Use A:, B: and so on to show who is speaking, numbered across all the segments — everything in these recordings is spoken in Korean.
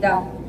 A: 있겠습니다.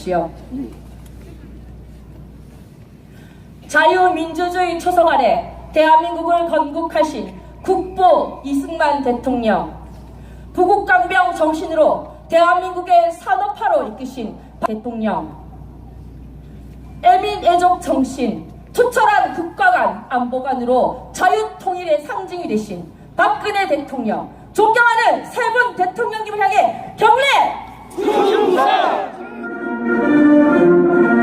A: 주십시오. 자유민주주의 초성 아래 대한민국을 건국하신 국보 이승만 대통령 부국강병 정신으로 대한민국의 산업화로 이끄신 대통령 애민애족 정신 투철한 국가간 안보관으로 자유통일의 상징이 되신 박근혜 대통령 존경하는 세 분 대통령님을 향해 경례! 바로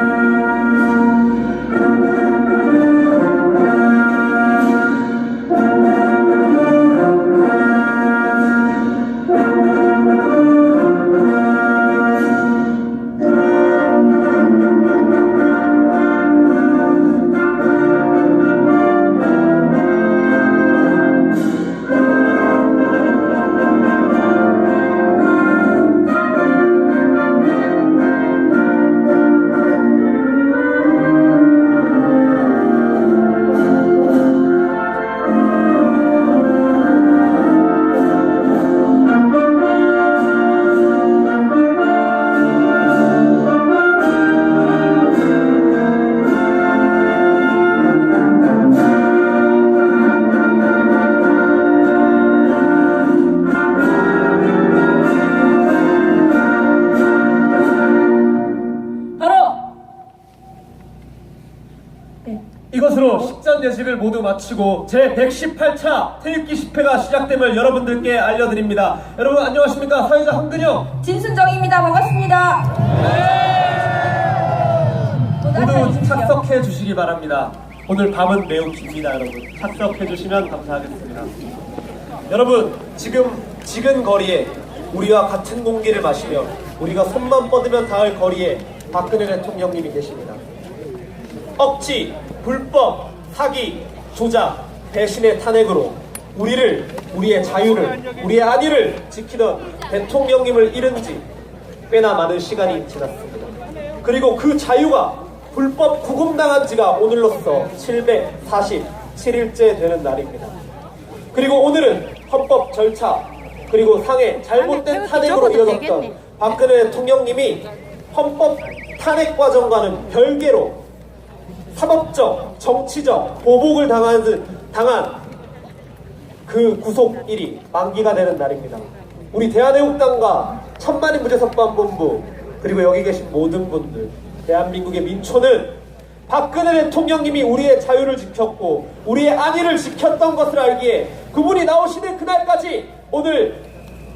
A: 네,
B: 이것으로 식전 예식을 모두 마치고 제 118차 태극기 집회가 시작됨을 여러분들께 알려드립니다. 여러분 안녕하십니까 사회자 황근영
A: 진순정입니다. 반갑습니다. 또 따뜻하게
B: 모두. 착석해 주시기 바랍니다. 오늘 밤은 매우 깁니다 여러분 착석해 주시면 감사하겠습니다. 여러분 지금 지근 거리에 우리와 같은 공기를 마시며 우리가 손만 뻗으면 닿을 거리에 박근혜 대통령님이 계십니다. 억지, 불법, 사기, 조작, 배신의 탄핵으로 우리를, 우리의 자유를, 우리의 안위를 지키던 대통령님을 잃은 지 꽤나 많은 시간이 지났습니다. 그리고 그 자유가 불법 구금당한 지가 오늘로써 747일째 되는 날입니다. 그리고 오늘은 헌법 절차 그리고 상해 잘못된 탄핵으로 이어졌던. 박근혜 대통령님이 헌법 탄핵 과정과는 별개로 사법적, 정치적 보복을 당한, 당한 그 구속일이 만기가 되는 날입니다. 우리 대한애국당과 천만인 무죄석방본부 그리고 여기 계신 모든 분들 대한민국의 민초는 박근혜 대통령님이 우리의 자유를 지켰고 우리의 안위를 지켰던 것을 알기에 그분이 나오시는 그날까지 오늘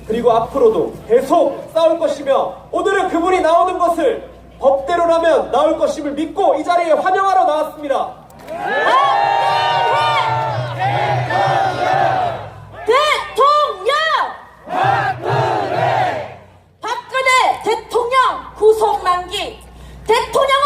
B: 그리고 앞으로도 계속 싸울 것이며 오늘은 그분이 나오는 것을 법대로라면 나올 것임을 믿고 이 자리에 환영하러 나왔습니다.
A: 박근혜 대통령 구속 만기 대통령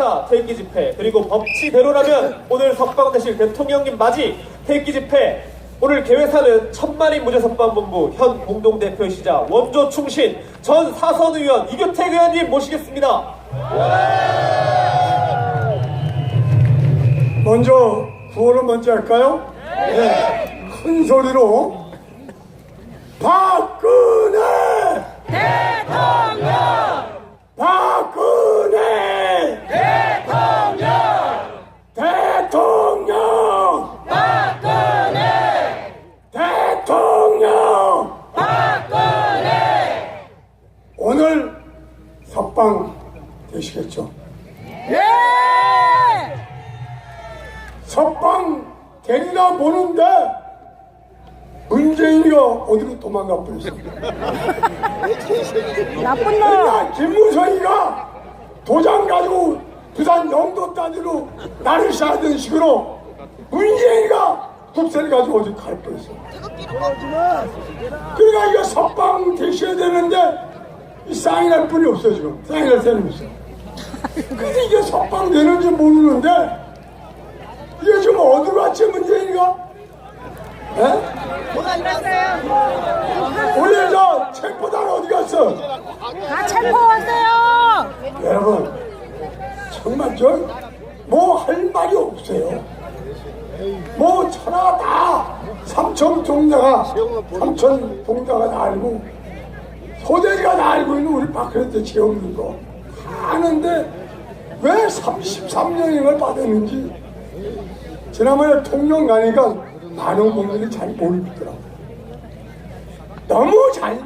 B: 4차 태극기 집회 그리고 법치대로라면 오늘 석방되실 대통령님 맞이 태극기 집회 오늘 개회사는 천만인 무죄선반본부 현 공동대표이시자 원조 충신 전 사선 의원 이교택 의원님 모시겠습니다.
C: 먼저 구호를 먼저 할까요? 네. 큰 소리로 박근혜 대통령 박근혜 석방 되시겠죠? 석방 되리나 보는데 문재인이가 어디로 도망가 버렸어.
D: 나쁜 놈!
C: 그러니까 김무성이가 도장 가지고 부산 영도 따지로 나를 샤던 식으로 문재인이가 국세를 가지고 어디 갈 뻔했어. 그러니까 이거 석방 되셔야 되는데 이 사인할 분이 없어 지금 사인할 사람이 없어. 근데 이게 석방 되는지 모르는데 이게 지금 어디로 왔지 문재인이가? 에? 원래 저 체포단 어디 갔어?
D: 다 체포 왔어요!
C: 여러분 정말 저 뭐 할 말이 없어요. 뭐 천하 다 삼천 동자가 삼천 동자가 다 알고 소대리가 다 알고 있는 우리 박근혜 재없는 거다 아는데 왜 33년을 받았는지 지난번에 통영 가니까 많은 분들이 잘 모르겠더라고. 너무 잔인해.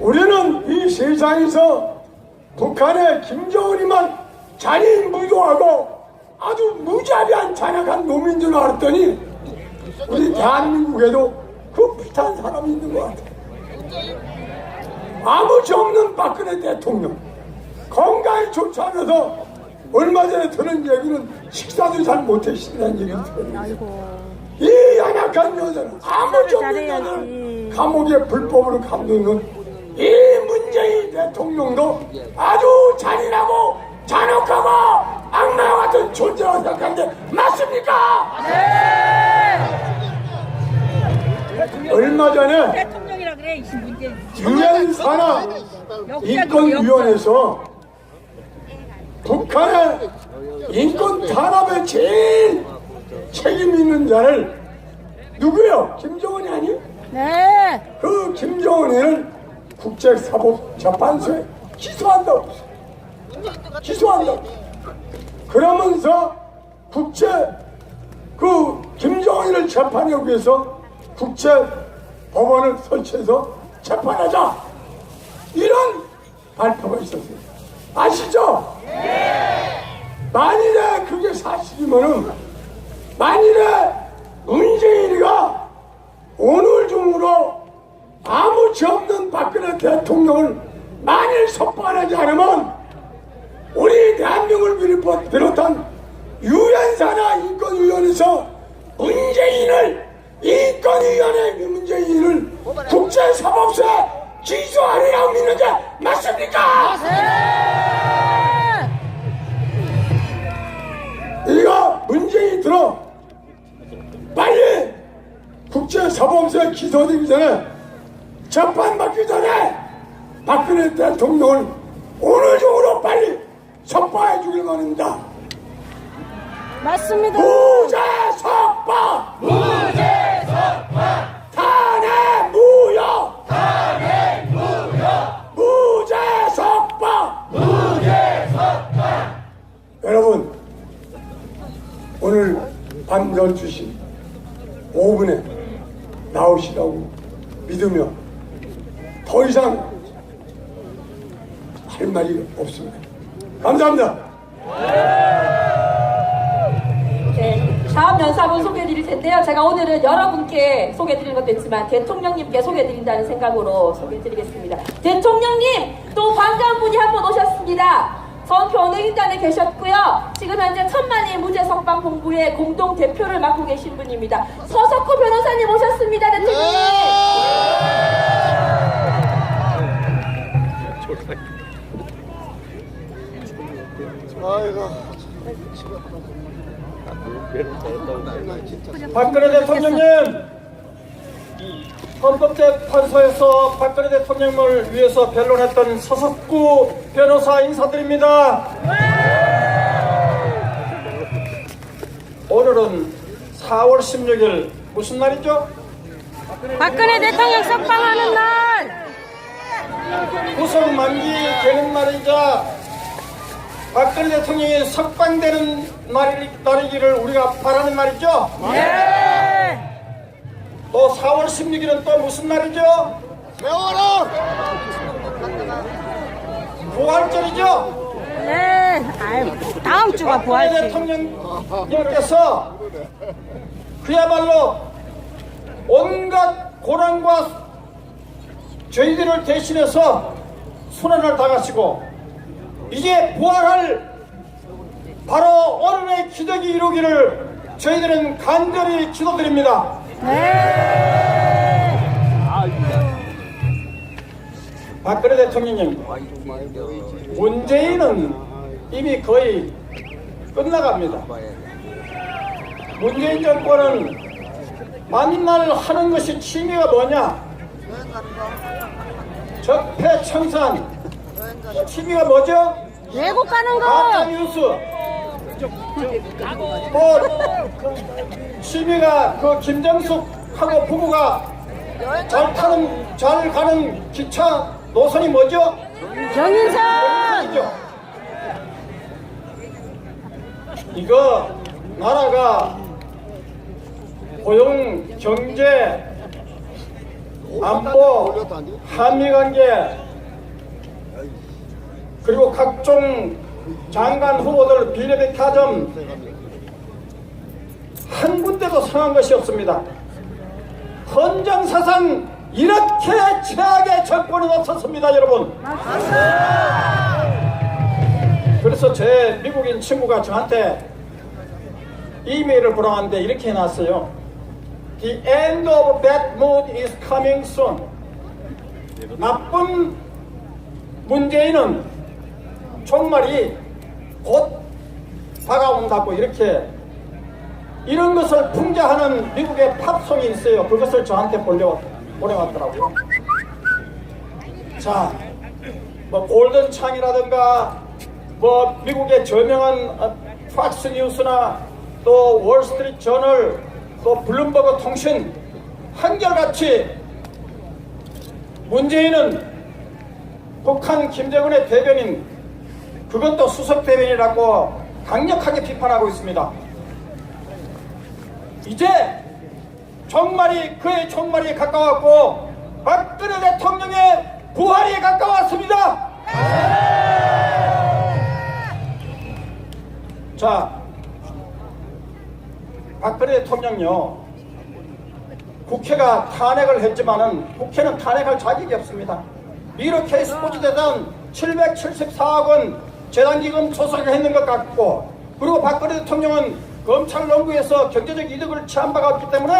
C: 우리는 이 세상에서 북한의 김정은이만 잔인 무도하고 아주 무자비한 잔악한 놈인 줄 알았더니 우리 대한민국에도 그 비슷한 사람이 있는 것 같아. 아무 죄 없는 박근혜 대통령 건강이 좋지 않아서 얼마 전에 들은 얘기는 식사도 잘 못하신다는 얘기를 들었는데 이 연약한 여자는 아무 죄 없는 여자를 감옥에 불법으로 감두는 이 문재인 대통령도 아주 잔인하고 잔혹하고 악마와 같은 존재라고 생각하는데 맞습니까? 네! 얼마 전에
D: 이 문제.
C: 유엔 산하 인권위원회에서 북한의 인권 탄압에 제일 책임 있는 자를 누구요? 김정은이 아니에요?
D: 네!
C: 그 김정은이를 국제사법재판소에 기소한다고 했어요. 기소한다고. 그러면서 국제 그 김정은이를 재판하기 위해서 국제 법원을 설치해서 재판하자 이런 발표가 있었어요. 아시죠? 만일에 그게 사실이면은 만일에 문재인이가 오늘 중으로 아무 죄 없는 박근혜 대통령을 만일 석방하지 않으면 우리 대한민국을 비롯- 비롯한 유엔사나 인권위원회에서 문재인을 인권위원회 문재인을 국제사법소에 기소하리라고 믿는데 맞습니까? 이거 문재인 들어 빨리 국제사법소에 기소되기 전에 재판받기 전에 박근혜 대통령을 오늘 중으로 빨리 석방해 주길 바랍니다.
D: 맞습니다!
C: 무죄 석방! 무죄 석방! 탄핵 무효! 탄핵 무효! 무죄 석방! 무죄 석방! 여러분 오늘 밤 12시 5분에 나오시라고 믿으며 더 이상 할 말이 없습니다. 감사합니다.
A: 네, 다음 연사분 소개해드릴 텐데요. 제가 오늘은 여러분께 소개해드리는 것도 있지만 대통령님께 소개해드린다는 생각으로 소개해드리겠습니다. 대통령님 또 반가운 분이 한분 오셨습니다. 전 변호인단에 계셨고요. 지금 현재 천만인 무죄 석방 본부의 공동 대표를 맡고 계신 분입니다. 서석구 변호사님 오셨습니다, 대통령님.
E: 아이고 박근혜 대통령님 헌법재판소에서 박근혜 대통령을 위해서 변론했던 서석구 변호사 인사드립니다. 오늘은 4월 16일 무슨 날이죠?
D: 박근혜 대통령 석방하는 날.
E: 구속 만기 되는 날이자 박근혜 대통령이 석방되는 날이, 날이기를 우리가 바라는 날이죠.
D: 네.
E: 또 4월 16일은 또 무슨 날이죠? 세월호! 부활절이죠?
D: 네. 아유, 다음 주가
E: 박근혜
D: 부활절.
E: 대통령님께서 그야말로 온갖 고난과 저희들을 대신해서 순환을 당하시고 이제 부활할 바로 오늘의 기적이 이루기를 저희들은 간절히 기도드립니다.
D: 네.
E: 박근혜 대통령님, 문재인은 이미 거의 끝나갑니다. 문재인 정권은 만날 하는 것이 취미가 뭐냐? 적폐청산. 취미가 뭐죠?
D: 외국 가는
E: 가짜
D: 거.
E: 뉴스. 또 취미가 그 김정숙하고 부부가 잘 타는 잘 가는 기차 노선이 뭐죠?
D: 정인선.
E: 이거 나라가 고용, 경제, 안보, 한미 관계 그리고 각종 장관 후보들 비례백화점 한 군데도 상한 것이 없습니다. 헌정사상 이렇게 최악의 정권이 없었습니다, 여러분. 그래서 제 미국인 친구가 저한테 이메일을 보내왔는데 이렇게 해놨어요. The end of bad mood is coming soon. 나쁜 문재인은 종말이 곧 다가온다고 이렇게 이런 것을 풍자하는 미국의 팝송이 있어요. 그것을 저한테 보내, 보내왔더라고요. 자, 뭐 골든 창이라든가 뭐 미국의 저명한 어, 팍스 뉴스나 또 월스트리트 저널 또 블룸버그 통신 한결같이 문재인은 북한 김정은의 대변인 그것도 수석 대변이라고 강력하게 비판하고 있습니다. 이제 종말이 그의 종말이 가까웠고 박근혜 대통령의 부활이 가까웠습니다. 자, 박근혜 대통령요. 국회가 탄핵을 했지만은 국회는 탄핵할 자격이 없습니다. 이렇게 스포츠 재단 774억 원 재단기금 조성을 했는 것 같고 그리고 박근혜 대통령은 검찰 농구에서 경제적 이득을 취한 바가 없기 때문에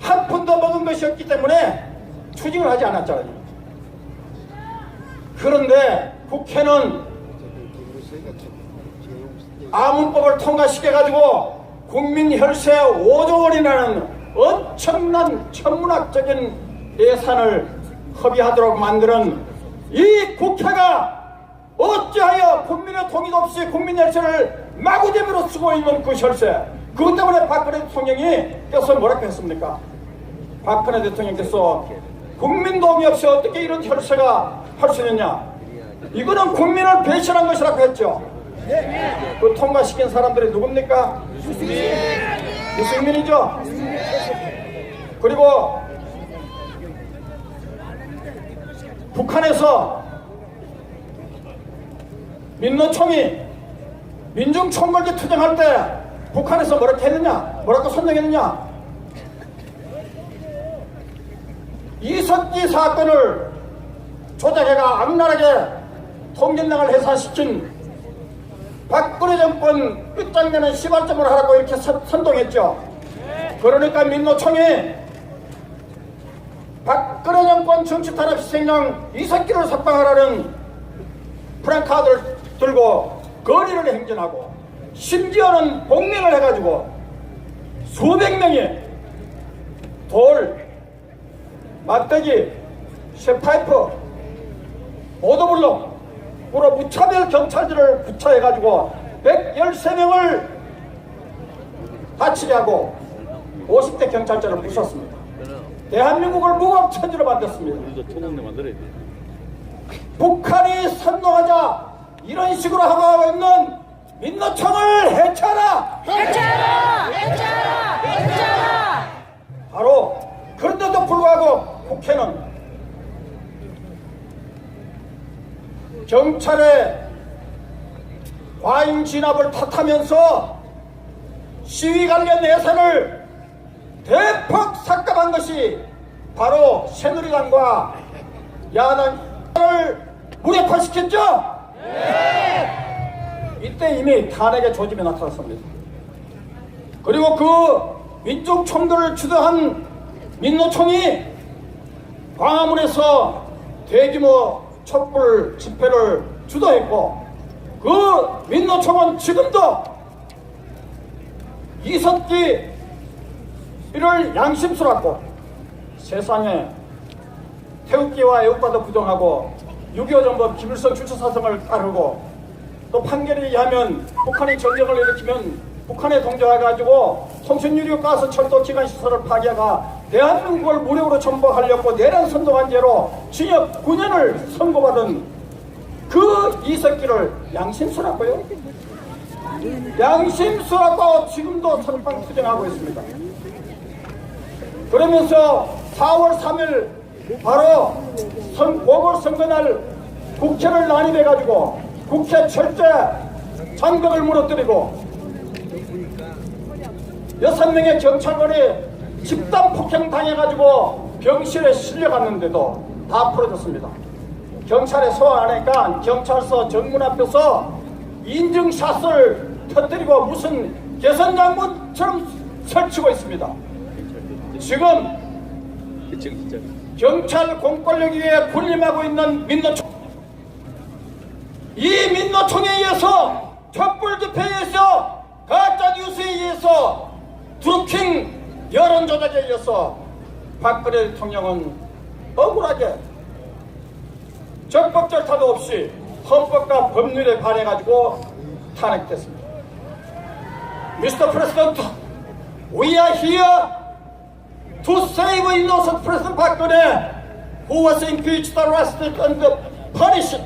E: 한 푼도 먹은 것이 없기 때문에 추징을 하지 않았잖아요. 그런데 국회는 아문법을 통과시켜가지고 국민 혈세 5조 원이라는 엄청난 천문학적인 예산을 허비하도록 만드는 이 국회가 어찌하여 국민의 동의도 없이 국민 혈세를 마구잡이로 쓰고 있는 그 혈세 그것 때문에 박근혜 대통령이 께서 뭐라고 했습니까? 박근혜 대통령께서 국민 동의 없이 어떻게 이런 혈세가 할 수 있느냐 이거는 국민을 배신한 것이라고 했죠 그 통과시킨 사람들이 누굽니까? 유승민이죠? 그리고 북한에서 민노총이 민중 총궐기 투쟁할 때 북한에서 뭐라고 했느냐? 뭐라고 선정했느냐? 이석기 사건을 조작해가 악랄하게 통진당을 해산시킨 박근혜 정권 끝장내는 시발점을 하라고 이렇게 선- 선동했죠. 그러니까 민노총이 박근혜 정권 정치 탄압 희생양 이석기를 석방하라는 프랭카드를 들고 거리를 행진하고 심지어는 복면을 해가지고 수백 명이 돌, 막대기, 쇠파이프, 오도블록,으로 무차별 경찰들을 부처해가지고 113명을 다치게 하고 50대 경찰차를 부쉈습니다. 대한민국을 무법천지로 만들었습니다. 북한이 선동하자 이런 식으로 하고 있는 민노총을 해체하라!
D: 해체하라! 해체하라! 해체하라!
E: 바로 그런데도 불구하고 국회는 경찰의 과잉 진압을 탓하면서 시위 관련 예산을 대폭 삭감한 것이 바로 새누리당과 야당을 무력화시켰죠? 이때 이미 탄핵의 조짐이 나타났습니다. 그리고 그 민족 총들을 주도한 민노총이 광화문에서 대규모 촛불 집회를 주도했고 그 민노총은 지금도 이석기 이를 양심스럽고 세상에 태극기와 애국과도 부정하고 6.25 전범 김일성 주처사성을 따르고 또 판결에 의하면 북한이 전쟁을 일으키면 북한에 동조해가지고 통신유류 가스 철도 기관 시설을 파괴하가 대한민국을 무력으로 전복하려고 내란 선동한 죄로 징역 9년을 선고받은 그 이석기를 양심스럽고요. 양심스럽고 지금도 선방 투쟁하고 있습니다. 그러면서 4월 3일 바로 선, 보궐선거날 국회를 난입해가지고 국회 철제 장벽을 무너뜨리고 여섯 명의 경찰관이 집단 폭행 당해가지고 병실에 실려갔는데도 다 풀어졌습니다. 경찰에 소환하니까 경찰서 정문 앞에서 인증샷을 터뜨리고 무슨 개선장군처럼 설치고 있습니다. 지금 경찰 공권력 위에 군림하고 있는 민노총 이 민노총에 의해서 촛불 집회에 의해서 가짜 뉴스에 의해서 드루킹 여론 조작에 의해서 박근혜 대통령은 억울하게 적법 절차도 없이 헌법과 법률에 반해 가지고 탄핵됐습니다. Mr. President, we are here to save innocent President Park Geun-hye, who was impeached, arrested, and punished,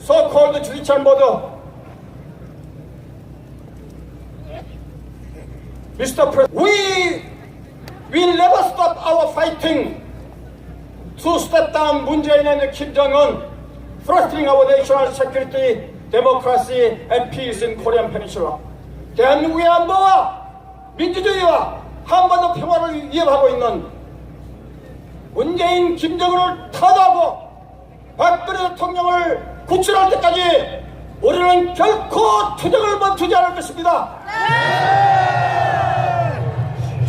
E: so-called judicial murder. Mr. President, we will never stop our fighting to step down Moon Jae-in and Kim Jong-un, threatening our national security, democracy, and peace in Korean Peninsula. 대한민국의 안보와 민주주의와 한반도 평화를 위협하고 있는 문재인, 김정은을 타도하고 박근혜 대통령을 구출할 때까지 우리는 결코 투쟁을 멈추지 않을 것입니다.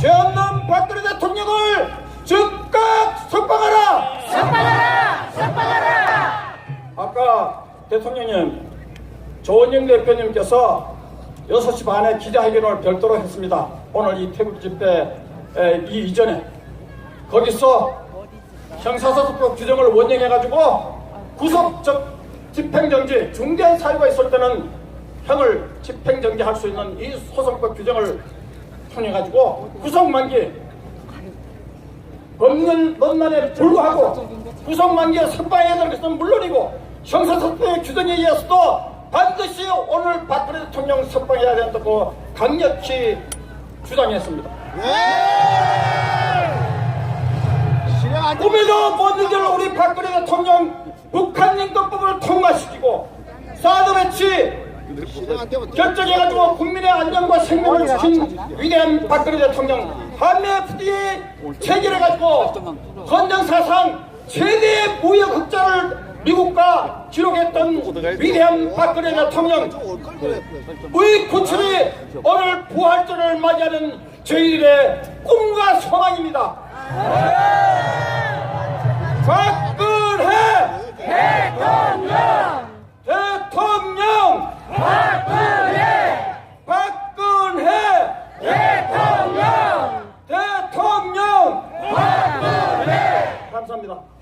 E: 죄 없는 박근혜 대통령을 즉각 석방하라!
D: 석방하라! 석방하라!
E: 아까 대통령님 조원영 대표님께서 6시 반에 기자회견을 별도로 했습니다. 오늘 이 태국 집회 에, 이 이전에 거기서 형사소송법 규정을 원정해가지고 구속적 집행정지 중대한 사유가 있을 때는 형을 집행정지할 수 있는 이 소송법 규정을 통해가지고 구속만기 법률 논란에 불구하고 구속만기에 선방해야 될 것은 물론이고 형사소송의 규정에 의해서도 반드시 오늘 박근혜 대통령 석방해야 된다고 강력히 주장했습니다. 꿈에도 못 잊을 우리 박근혜 대통령 북한 인권법을 통과시키고 사드 배치 결정해가지고 국민의 안전과 생명을 지킨 위대한 박근혜 대통령 한미 FTA 체결해가지고 헌정사상 최대의 무역 흑자를 미국과 기록했던 위대한 박근혜 대통령 의 구출이 오늘 부활절을 맞이하는 저희들의 꿈과 소망입니다. 박근혜 대통령 대통령 박근혜 박근혜
D: 대통령
E: 대통령
D: 박근혜
E: 감사합니다.